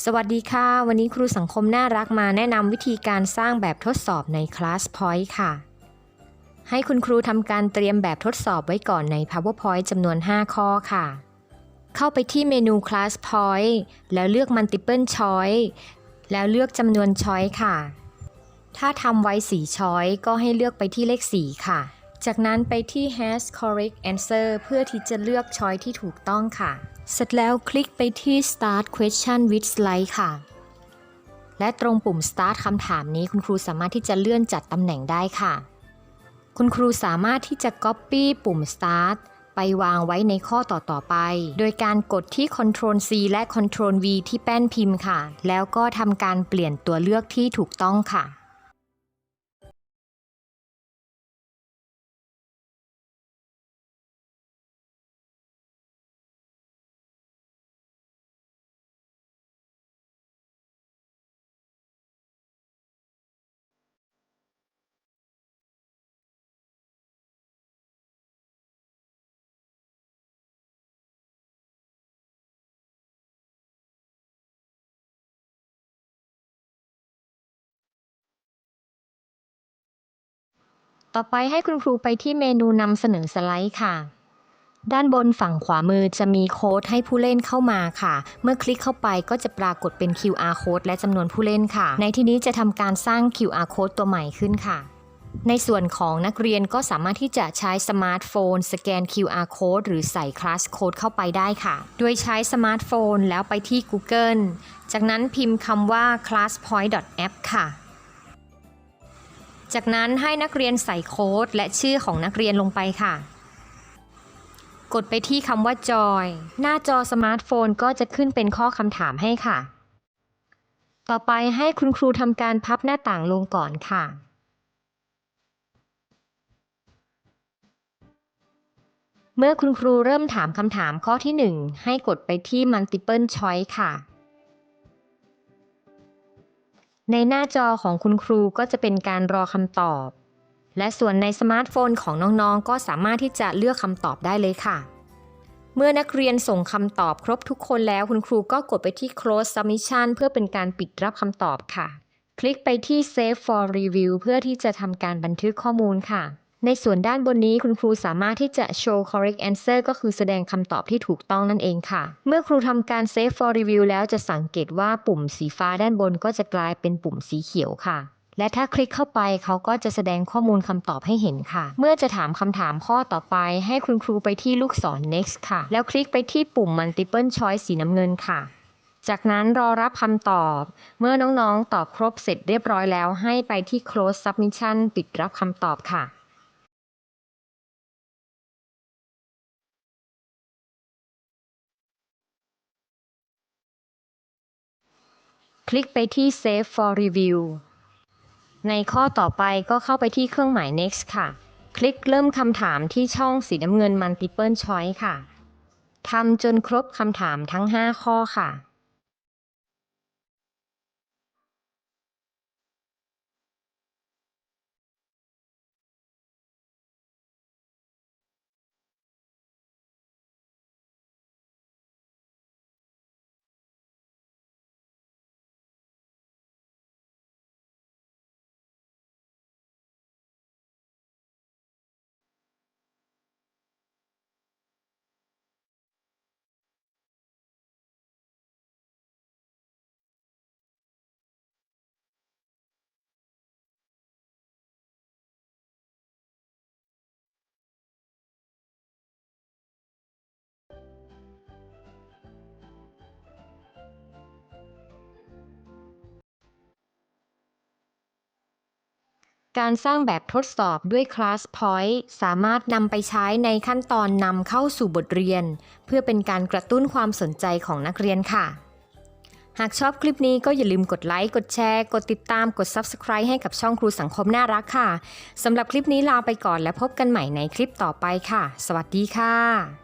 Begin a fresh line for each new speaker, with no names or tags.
สวัสดีค่ะ วันนี้ครูสังคมน่ารักมาแนะนำวิธีการสร้างแบบทดสอบใน Class Point ค่ะ ให้คุณครูทำการเตรียมแบบทดสอบไว้ก่อนใน PowerPoint จำนวน 5 ข้อค่ะ เข้าไปที่เมนู Class Point แล้วเลือก Multiple Choice แล้วเลือกจำนวน Choice ค่ะ ถ้าทำไว้4 Choice ก็ให้เลือกไปที่เลข 4 ค่ะ จากนั้นไปที่ Has correct answer เพื่อที่จะเลือก Choice ที่ถูกต้องค่ะ เสร็จแล้วคลิกไปที่ Start Question with Slide ค่ะ และตรงปุ่ม Start คำถามนี้คุณครูสามารถที่จะเลื่อนจัดตำแหน่งได้ค่ะ คุณครูสามารถที่จะ Copy ปุ่ม Start ไปวางไว้ในข้อต่อๆไป โดยการกดที่ Ctrl C และ Ctrl V ที่แป้นพิมพ์ค่ะ แล้วก็ทำการเปลี่ยนตัวเลือกที่ถูกต้องค่ะ ต่อไปให้คุณครูไปที่เมนูนำเสนอสไลด์ค่ะ ด้านบนฝั่งขวามือจะมีโค้ดให้ผู้เล่นเข้ามาค่ะ เมื่อคลิกเข้าไปก็จะปรากฏเป็น QR code และจำนวนผู้เล่นค่ะ ในที่นี้จะทำการสร้าง QR code ตัวใหม่ขึ้นค่ะในส่วนของนักเรียนก็สามารถที่จะใช้สมาร์ทโฟน สแกน QR code หรือใส่คลาสโค้ดเข้าไปได้ค่ะ โดยใช้สมาร์ทโฟนแล้วไปที่ Google จากนั้นพิมพ์คำว่า classpoint.app ค่ะ จากนั้นให้นักเรียนใส่โค้ดและชื่อของนักเรียนลงไปค่ะ กดไปที่คำว่าจอย หน้าจอสมาร์ทโฟนก็จะขึ้นเป็นข้อคำถามให้ค่ะ ต่อไปให้คุณครูทำการพับหน้าต่างลงก่อนค่ะเมื่อคุณครูเริ่มถามคำถามข้อที่ 1 ให้กดไปที่ multiple choice ค่ะ ในหน้าจอของคุณครูก็จะเป็นการรอคำตอบ และส่วนในสมาร์ทโฟนของน้องๆ ก็สามารถที่จะเลือกคำตอบได้เลยค่ะ เมื่อนักเรียนส่งคำตอบครบทุกคนแล้วคุณครูก็กดไปที่ close submission เพื่อเป็นการปิดรับคำตอบค่ะ คลิกไปที่ save for review เพื่อที่จะทำการบันทึกข้อมูลค่ะ ในส่วนด้านบนนี้คุณครูสามารถที่จะ show correct answer ก็คือแสดงคำตอบที่ถูกต้องนั่นเองค่ะ เมื่อครูทำการ save for review แล้วจะสังเกตว่าปุ่มสีฟ้าด้านบนก็จะกลายเป็นปุ่มสีเขียวค่ะ และถ้าคลิกเข้าไปเขาก็จะแสดงข้อมูลคำตอบให้เห็นค่ะ เมื่อจะถามคำถามข้อต่อไป ให้คุณครูไปที่ลูกศร next ค่ะ แล้วคลิกไปที่ปุ่ม multiple choice สีน้ำเงินค่ะจากนั้นรอรับคำตอบ เมื่อน้องๆ ตอบครบเสร็จเรียบร้อยแล้ว ให้ไปที่ close submission ปิดรับคำตอบค่ะ ลิกไปที่ Save for Review ในข้อต่อไปก็เข้าไปที่เครื่องหมาย next ค่ะ คลิกเริ่มคำถามที่ช่องสีน้ำเงิน multiple choice ค่ะทำจนครบคำถามทั้ง 5 ข้อค่ะ การสร้างแบบทดสอบด้วย Class Point สามารถนำไปใช้ในขั้นตอนนำเข้าสู่บทเรียน เพื่อเป็นการกระตุ้นความสนใจของนักเรียนค่ะ หากชอบคลิปนี้ก็อย่าลืมกดไลค์ กดแชร์ กดติดตาม กด Subscribe ให้กับช่องครูสังคมน่ารักค่ะสำหรับคลิปนี้ลาไปก่อนและพบกันใหม่ในคลิปต่อไปค่ะ สวัสดีค่ะ